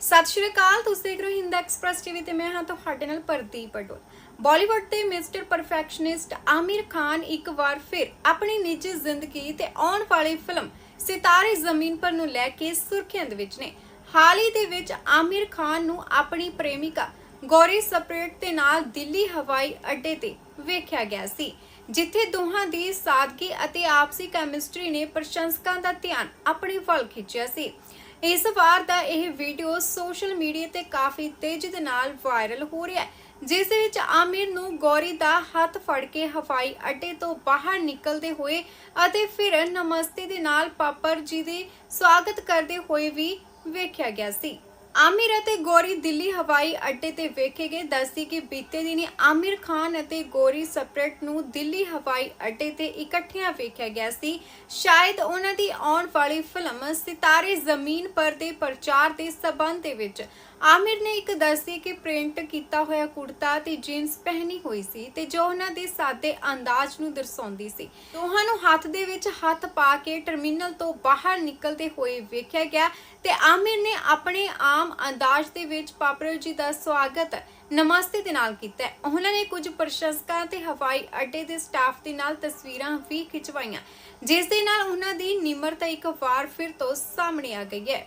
ਸਤਿ ਸ਼੍ਰੀ ਅਕਾਲ, ਤੁਸੀਂ ਦੇਖ ਰਹੇ ਹੋ ਹਿੰਦ ਐਕਸਪ੍ਰੈਸ ਟੀਵੀ ਤੇ ਮੈਂ ਹਾਂ ਤੁਹਾਡੇ ਨਾਲ ਪ੍ਰਦੀਪ ਪਟੋਲ। ਬਾਲੀਵੁੱਡ ਦੇ ਮਿਸਟਰ ਪਰਫੈਕਸ਼ਨਿਸਟ ਆਮਿਰ ਖਾਨ ਇੱਕ ਵਾਰ ਫਿਰ ਆਪਣੀ ਨਿੱਜੀ ਜ਼ਿੰਦਗੀ ਤੇ ਆਉਣ ਵਾਲੀ ਫਿਲਮ ਸਿਤਾਰੇ ਜ਼ਮੀਨ ਪਰ ਨੂੰ ਲੈ ਕੇ ਸੁਰਖੀਆਂ ਦੇ ਵਿੱਚ ਨੇ। ਹਾਲ ਹੀ ਦੇ ਵਿੱਚ ਆਮਿਰ ਖਾਨ ਨੂੰ ਆਪਣੀ ਪ੍ਰੇਮਿਕਾ ਗੌਰੀ ਸਪਰੇਟ ਦੇ ਨਾਲ ਦਿੱਲੀ ਹਵਾਈ ਅੱਡੇ ਤੇ ਵੇਖਿਆ ਗਿਆ ਸੀ, ਜਿੱਥੇ ਦੋਹਾਂ ਦੀ ਸਾਦਗੀ ਅਤੇ ਆਪਸੀ ਕੈਮਿਸਟਰੀ ਨੇ ਪ੍ਰਸ਼ੰਸਕਾਂ ਦਾ ਧਿਆਨ ਆਪਣੇ ਵੱਲ ਖਿੱਚਿਆ ਸੀ। ਇਸ ਵਾਰ ਦਾ ਇਹ ਵੀਡੀਓ ਸੋਸ਼ਲ ਮੀਡੀਆ ਤੇ ਕਾਫੀ ਤੇਜ਼ੀ ਦੇ ਨਾਲ ਵਾਇਰਲ ਹੋ ਰਿਹਾ ਹੈ, ਜਿਸ ਦੇ ਵਿੱਚ ਆਮਿਰ ਨੂੰ ਗੌਰੀ ਦਾ ਹੱਥ ਫੜ ਕੇ ਹਵਾਈ ਅੱਡੇ ਤੋਂ ਬਾਹਰ ਨਿਕਲਦੇ ਹੋਏ ਅਤੇ ਫਿਰ ਨਮਸਤੇ ਦੇ ਨਾਲ ਪਾਪਰ ਜੀ ਦੇ ਸਵਾਗਤ ਕਰਦੇ ਹੋਏ ਵੀ ਵੇਖਿਆ ਗਿਆ ਸੀ। ਆਮਿਰ ਅਤੇ ਗੌਰੀ ਦਿੱਲੀ, ਹਵਾਈ ਅੱਡੇ ਤੇ ਵੇਖੇ ਗਏ। ਦੱਸਦੀ ਕਿ ਬੀਤੇ ਦਿਨੀ ਆਮਿਰ ਖਾਨ ਅਤੇ ਗੌਰੀ ਸਪਰੇਟ ਨੂੰ ਦਿੱਲੀ ਹਵਾਈ ਅੱਡੇ ਤੇ ਇਕੱਠਿਆਂ ਵੇਖਿਆ ਗਿਆ ਸੀ। ਸ਼ਾਇਦ ਉਹਨਾਂ ਦੀ ਆਉਣ ਵਾਲੀ ਫਿਲਮ ਸਿਤਾਰੇ ਜ਼ਮੀਨ ਪਰ ਦੇ ਪ੍ਰਚਾਰ ਦੇ ਸਬੰਧ ਦੇ ਵਿੱਚ। ਆਮਿਰ ਨੇ ਇੱਕ ਦੱਸਦੀ ਕਿ ਪ੍ਰਿੰਟ ਕੀਤਾ ਹੋਇਆ ਕੁੜਤਾ ਤੇ ਜੀਨਸ ਪਹਿਨੀ ਹੋਈ ਸੀ ਤੇ ਜੋ ਉਹਨਾਂ ਦੇ ਸਾਦੇ ਅੰਦਾਜ਼ ਨੂੰ ਦਰਸਾਉਂਦੀ ਸੀ। ਦੋਹਾਂ ਨੂੰ ਹੱਥ ਦੇ ਵਿੱਚ ਹੱਥ ਪਾ ਕੇ ਟਰਮੀਨਲ ਤੋਂ ਬਾਹਰ ਨਿਕਲਦੇ ਹੋਏ ਵੇਖਿਆ ਗਿਆ ਤੇ ਆਮਿਰ ਨੇ ਆਪਣੇ ਆਪ ਆਮ ਅੰਦਾਜ਼ ਦੇ ਵਿੱਚ ਪਾਪਰ ਜੀ ਦਾ ਸਵਾਗਤ ਨਮਸਤੇ ਦੇ ਨਾਲ ਕੀਤਾ ਉਹਨਾਂ ਨੇ ਕੁਝ ਪ੍ਰਸ਼ੰਸਕਾਂ ਤੇ ਹਵਾਈ ਅੱਡੇ ਦੇ ਸਟਾਫ ਦੇ ਨਾਲ ਤਸਵੀਰਾਂ ਵੀ ਖਿਚਵਾਈਆਂ, ਜਿਸ ਦੇ ਨਾਲ ਉਹਨਾਂ ਦੀ ਨਿਮਰਤਾ ਇੱਕ ਵਾਰ ਫਿਰ ਤੋਂ ਸਾਹਮਣੇ ਆ ਗਈ ਹੈ।